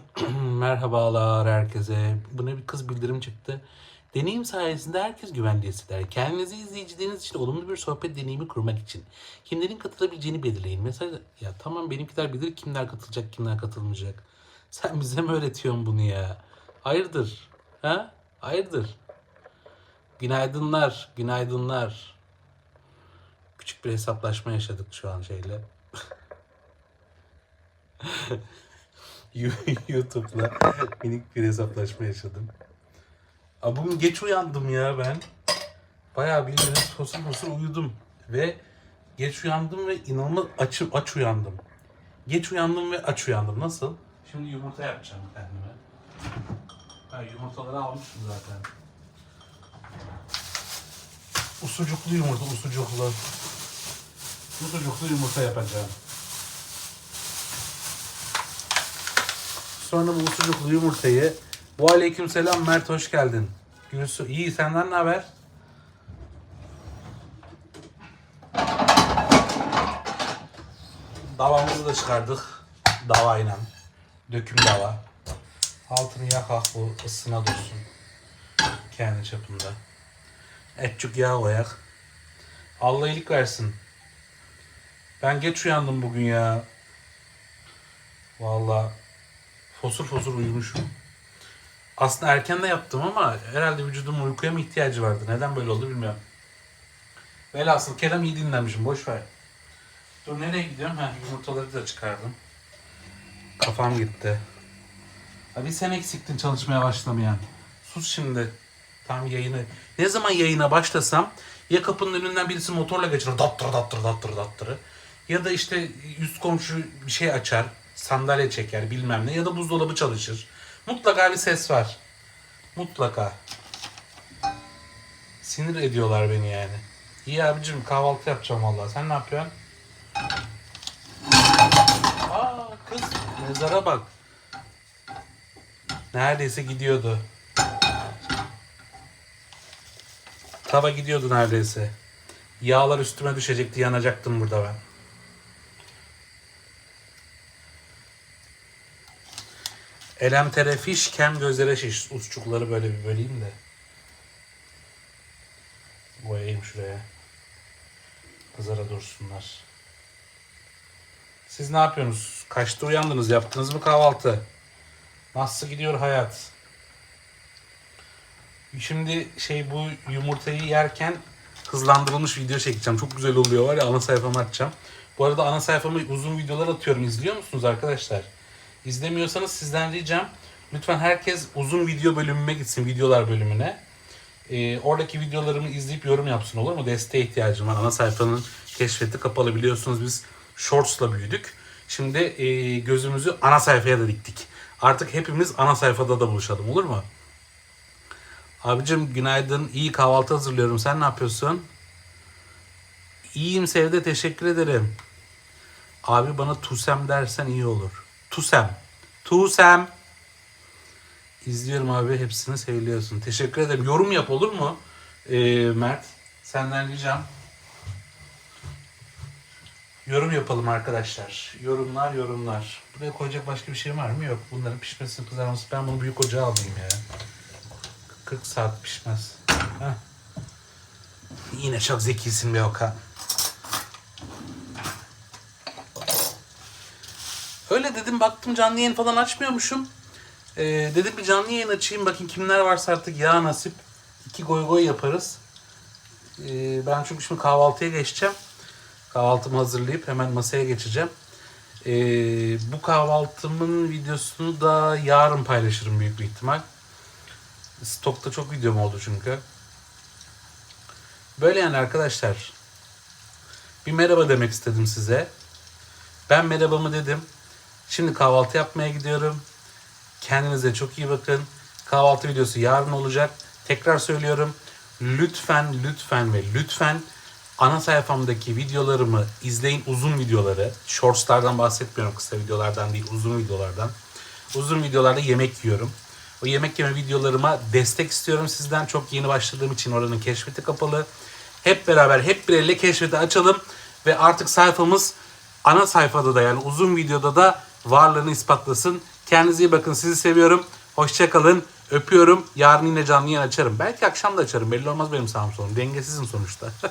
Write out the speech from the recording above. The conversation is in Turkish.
Merhabalar herkese. Buna bir kız bildirim çıktı. Deneyim sayesinde herkes güvende hisseder. Kendinizi izleyicileriniz için olumlu bir sohbet deneyimi kurmak için kimlerin katılabileceğini belirleyin. Mesela ya tamam benimkiler bilir kimler katılacak kimler katılmayacak. Sen bize mi öğretiyorsun bunu ya? Hayırdır? Ha? Hayırdır? Günaydınlar, günaydınlar. Küçük bir hesaplaşma yaşadık şu an şeyle. YouTube'la minik bir hesaplaşma yaşadım. Aa, bugün geç uyandım ya ben. Bayağı bildiğiniz fosur fosur uyudum. Ve geç uyandım ve inanılmaz aç, aç uyandım. Geç uyandım ve aç uyandım. Nasıl? Şimdi yumurta yapacağım kendime. Ben yumurtaları almışım zaten. Usucuklu yumurta, usucuklu. Usucuklu yumurta yapacağım. Sonra bu usucuklu yumurtayı bu aleyküm selam Mert hoş geldin. Gülsü iyi senden ne haber? Davamızı da çıkardık. Davayla. Döküm dava. Altını yakak bu ısına dursun. Kendi çapında. Etçük yağ koyak. Allah iyilik versin. Ben geç uyandım bugün ya. Vallahi fosur fosur uyumuşum. Aslında erken de yaptım ama herhalde vücudum uykuya mı ihtiyacı vardı? Neden böyle oldu bilmiyorum. Velhasıl kelam iyi dinlenmişim. Boş ver. Dur nereye gidiyorum? Ha, yumurtaları da çıkardım. Kafam gitti. Ha, bir sen eksiktin çalışmaya başlamayan. Sus şimdi. Tam yayını. Ne zaman yayına başlasam ya kapının önünden birisi motorla geçer. Dattır dattır dattır dattırı. Ya da işte üst komşu bir şey açar. Sandalye çeker bilmem ne. Ya da buzdolabı çalışır. Mutlaka bir ses var. Mutlaka. Sinir ediyorlar beni yani. İyi abicim kahvaltı yapacağım vallahi. Sen ne yapıyorsun? Aa kız mezara bak. Neredeyse gidiyordu. Tava gidiyordu neredeyse. Yağlar üstüme düşecekti yanacaktım burada ben. Elem tere fiş, kem gözlere şiş. Usçukları böyle bir böleyim de. Boyayayım şuraya. Kızara dursunlar. Siz ne yapıyorsunuz? Kaçta uyandınız? Yaptınız mı kahvaltı? Nasıl gidiyor hayat? Şimdi şey bu yumurtayı yerken hızlandırılmış video çekeceğim. Çok güzel oluyor var ya ana sayfama atacağım. Bu arada ana sayfama uzun videolar atıyorum. İzliyor musunuz arkadaşlar? İzlemiyorsanız sizden ricam lütfen herkes uzun video bölümüme gitsin. Videolar bölümüne. Ee, oradaki videolarımı izleyip yorum yapsın olur mu? Desteğe ihtiyacım var. Ana sayfanın keşfeti kapalı biliyorsunuz biz Shorts'la büyüdük. Şimdi e, gözümüzü ana sayfaya da diktik. Artık hepimiz ana sayfada da buluşalım olur mu? Abicim günaydın. İyi kahvaltı hazırlıyorum. Sen ne yapıyorsun? İyiyim Sevde teşekkür ederim. Abi bana Tusem dersen iyi olur. Tusem. Tusem. İzliyorum abi hepsini seviyorsun. Teşekkür ederim. Yorum yap olur mu? Ee, Mert senden ricam. Yorum yapalım arkadaşlar. Yorumlar yorumlar. Buraya koyacak başka bir şey var mı? Yok. Bunların pişmesi kızarması. Ben bunu büyük ocağa alayım ya. 40 saat pişmez. Heh. Yine çok zekisin be Okan. Öyle dedim baktım canlı yayın falan açmıyormuşum. Ee, dedim bir canlı yayın açayım bakayım kimler varsa artık ya nasip. iki goy goy yaparız. Ee, ben çünkü şimdi kahvaltıya geçeceğim. Kahvaltımı hazırlayıp hemen masaya geçeceğim. Ee, bu kahvaltımın videosunu da yarın paylaşırım büyük bir ihtimal. Stokta çok videom oldu çünkü. Böyle yani arkadaşlar. Bir merhaba demek istedim size. Ben merhabamı dedim. Şimdi kahvaltı yapmaya gidiyorum. Kendinize çok iyi bakın. Kahvaltı videosu yarın olacak. Tekrar söylüyorum. Lütfen, lütfen ve lütfen ana sayfamdaki videolarımı izleyin. Uzun videoları. Shortslardan bahsetmiyorum. Kısa videolardan değil, uzun videolardan. Uzun videolarda yemek yiyorum. O yemek yeme videolarıma destek istiyorum sizden. Çok yeni başladığım için oranın keşfeti kapalı. Hep beraber hep bir elle keşfeti açalım. Ve artık sayfamız ana sayfada da yani uzun videoda da varlığını ispatlasın. Kendinize iyi bakın. Sizi seviyorum. Hoşça kalın. Öpüyorum. Yarın yine canlı yayın açarım. Belki akşam da açarım. Belli olmaz benim sağım solum. Dengesizim sonuçta.